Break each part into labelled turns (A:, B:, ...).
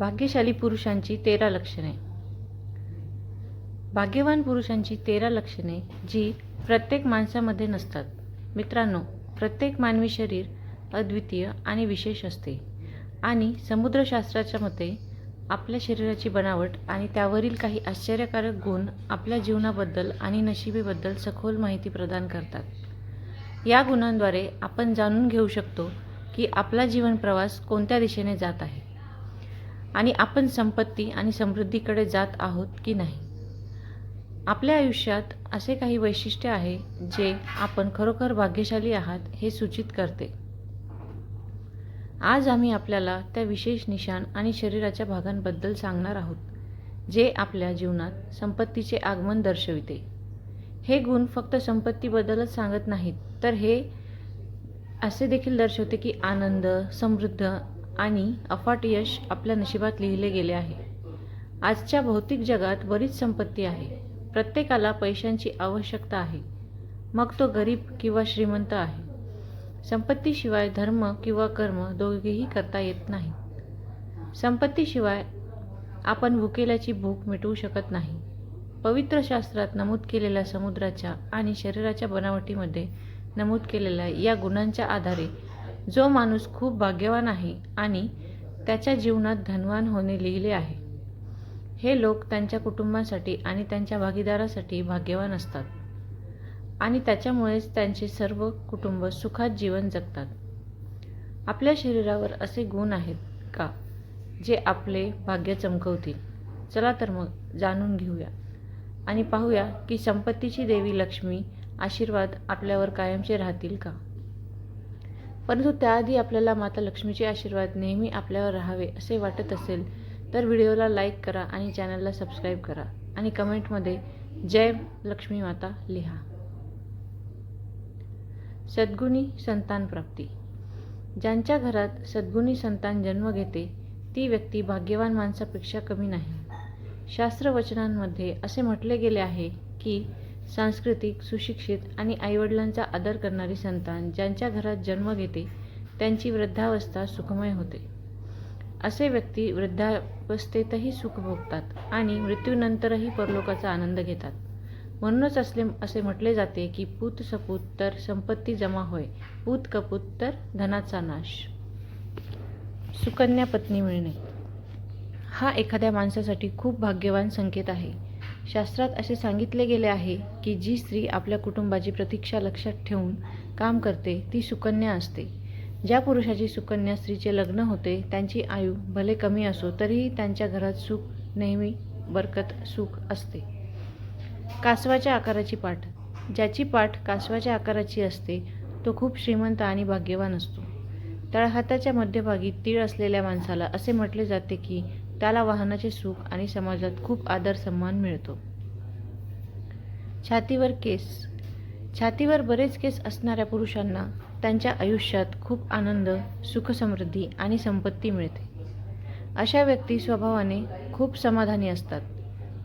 A: भाग्यशाली पुरुषांची तेरा लक्षणे. भाग्यवान पुरुषांची तेरा लक्षणे जी प्रत्येक माणसामध्ये नसतात. मित्रांनो प्रत्येक मानवी शरीर अद्वितीय आणि विशेष असते आणि समुद्रशास्त्राच्या मते आपल्या शरीराची बनावट आणि त्यावरील काही आश्चर्यकारक गुण आपल्या जीवनाबद्दल आणि नशिबीबद्दल सखोल माहिती प्रदान करतात. या गुणांद्वारे आपण जाणून घेऊ शकतो की आपला जीवन प्रवास कोणत्या दिशेने जात आहे. आणि आपण संपत्ती आणि समृद्धीकडे जात आहोत की नाही? आपल्या आयुष्यात असे काही वैशिष्ट्य आहे जे आपण खरोखर भाग्यशाली आहात हे सूचित करते. आज आम्ही आपल्याला त्या विशेष निशाण आणि शरीराच्या भागांबद्दल सांगणार आहोत जे आपल्या जीवनात संपत्तीचे आगमन दर्शविते. हे गुण फक्त संपत्तीबद्दलच सांगत नाहीत तर हे असे देखील दर्शवते की आनंद समृद्ध आणि अफाट यश आपल्या नशिबात लिहिले गेले आहे. आजच्या भौतिक जगात बरीच संपत्ती आहे. प्रत्येकाला पैशांची आवश्यकता आहे. मग तो गरीब किंवा श्रीमंत आहे. संपत्तीशिवाय धर्म किंवा कर्म दोघेही करता येत नाही. संपत्तीशिवाय आपण भुकेल्याची भूक मिटवू शकत नाही. पवित्र शास्त्रात नमूद केलेल्या समुद्राच्या आणि शरीराच्या बनावटीमध्ये नमूद केलेल्या या गुणांच्या आधारे जो माणूस खूप भाग्यवान आहे आणि त्याच्या जीवनात धनवान होणे लिहिले आहे. हे लोक त्यांच्या कुटुंबासाठी आणि त्यांच्या भागीदारासाठी भाग्यवान असतात आणि त्याच्यामुळेच त्यांचे सर्व कुटुंब सुखात जीवन जगतात. आपल्या शरीरावर असे गुण आहेत का जे आपले भाग्य चमकवतील? चला तर मग जाणून घेऊया आणि पाहूया की संपत्तीची देवी लक्ष्मी आशीर्वाद आपल्यावर कायमचे राहतील का? परंतु त्याआधी आपल्याला माता लक्ष्मीचे आशीर्वाद नेहमी आपल्यावर राहावे असे वाटत असेल तर व्हिडिओला लाईक करा आणि चॅनलला सबस्क्राईब करा. आणि कमेंटमध्ये जय लक्ष्मी माता लिहा. सद्गुणी संतान प्राप्ती. ज्यांच्या घरात सद्गुणी संतान जन्म घेते ती व्यक्ती भाग्यवान माणसापेक्षा कमी नाही. शास्त्रवचनांमध्ये असे म्हटले गेले आहे की सांस्कृतिक सुशिक्षित आणि आईवडिलांचा आदर करणारी संतान ज्यांच्या घरात जन्म घेते त्यांची वृद्धावस्था सुखमय होते. असे व्यक्ती वृद्धावस्थेतही सुख भोगतात आणि मृत्यूनंतरही परलोकाचा आनंद घेतात. म्हणूनच असले असे म्हटले जाते की पूत सपूत तर संपत्ती जमा होय पूत कपूत तर धनाचा नाश. सुकन्या पत्नी मिळणे. हा एखाद्या माणसासाठी खूप भाग्यवान संकेत आहे. शास्त्रात असे सांगितले गेले आहे की जी स्त्री आपल्या कुटुंबाची प्रतीक्षा लक्षात ठेवून काम करते ती सुकन्या असते. ज्या पुरुषाची सुकन्या स्त्रीचे लग्न होते त्यांची आयु भले कमी असो तरीही त्यांच्या घरात सुख नेहमी बरकत सुख असते. कासवाच्या आकाराची पाठ. ज्याची पाठ कासवाच्या आकाराची असते तो खूप श्रीमंत आणि भाग्यवान असतो. तळहाताच्या मध्यभागी तीळ असलेल्या माणसाला असे म्हटले जाते की त्याला वाहनाचे सुख आणि समाजात खूप आदर सन्मान मिळतो. छातीवर केस. छातीवर बरेच केस असणाऱ्या पुरुषांना त्यांच्या आयुष्यात खूप आनंद सुखसमृद्धी आणि संपत्ती मिळते. अशा व्यक्ती स्वभावाने खूप समाधानी असतात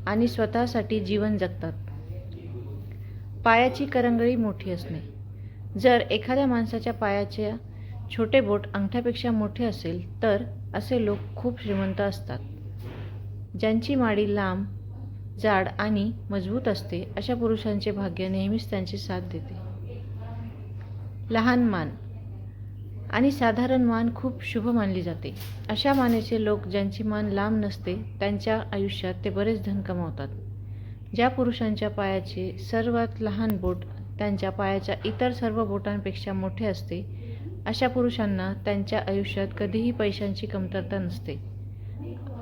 A: आणि स्वतःसाठी जीवन जगतात. पायाची करंगळी मोठी असणे. जर एखाद्या माणसाच्या पायाच्या छोटे बोट अंगठ्यापेक्षा मोठे असेल तर असे लोक खूप श्रीमंत असतात. ज्यांची माडी लांब जाड आणि मजबूत असते अशा पुरुषांचे भाग्य नेहमीच त्यांची साथ देते. लहान मान आणि साधारण मान खूप शुभ मानली जाते. अशा मानेचे लोक ज्यांची मान लांब नसते त्यांच्या आयुष्यात ते बरेच धन कमावतात. ज्या पुरुषांच्या पायाचे सर्वात लहान बोट त्यांच्या पायाच्या इतर सर्व बोटांपेक्षा मोठे असते अशा पुरुषांना त्यांच्या आयुष्यात कधीही पैशांची कमतरता नसते.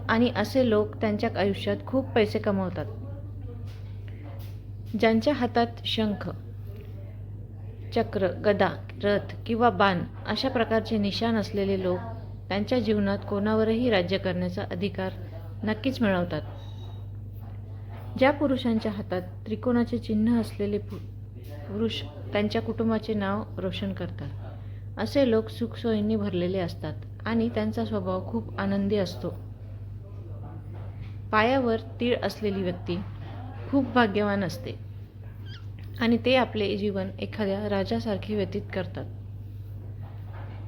A: आणि असे लोक त्यांच्या आयुष्यात खूप पैसे कमवतात. ज्यांच्या हातात शंख चक्र गदा रथ किंवा बाण अशा प्रकारचे निशाण असलेले लोक त्यांच्या जीवनात कोणावरही राज्य करण्याचा अधिकार नक्कीच मिळवतात. ज्या पुरुषांच्या हातात त्रिकोणाचे चिन्ह असलेले पु पुरुष त्यांच्या कुटुंबाचे नाव रोशन करतात. असे लोक सुखसोयींनी भरलेले असतात आणि त्यांचा स्वभाव खूप आनंदी असतो. पायावर तीळ असलेली व्यक्ती खूप भाग्यवान असते आणि ते आपले जीवन एखाद्या राजासारखे व्यतीत करतात.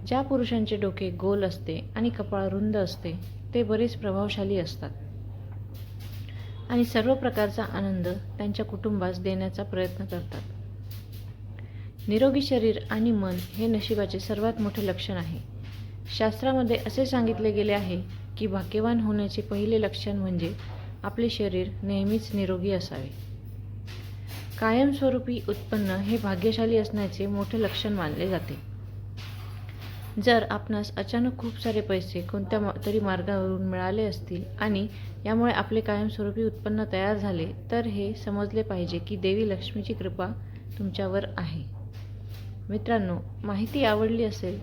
A: ज्या पुरुषांचे डोके गोल असते आणि कपाळ रुंद असते ते बरेच प्रभावशाली असतात. आणि सर्व प्रकारचा आनंद त्यांच्या कुटुंबास देण्याचा प्रयत्न करतात. निरोगी शरीर आणि मन हे नशिबाचे सर्वात मोठे लक्षण आहे. शास्त्रामध्ये असे सांगितले गेले आहे की भाग्यवान होण्याचे पहिले लक्षण म्हणजे आपले शरीर नेहमीच निरोगी असावे. कायमस्वरूपी उत्पन्न हे भाग्यशाली असण्याचे मोठे लक्षण मानले जाते. जर आपणास अचानक खूप सारे पैसे कोणत्या तरी मार्गावरून मिळाले असतील आणि यामुळे आपले कायमस्वरूपी उत्पन्न तयार झाले तर हे समजले पाहिजे की देवी लक्ष्मीची कृपा तुमच्यावर आहे. मित्रांनो माहिती आवडली असेल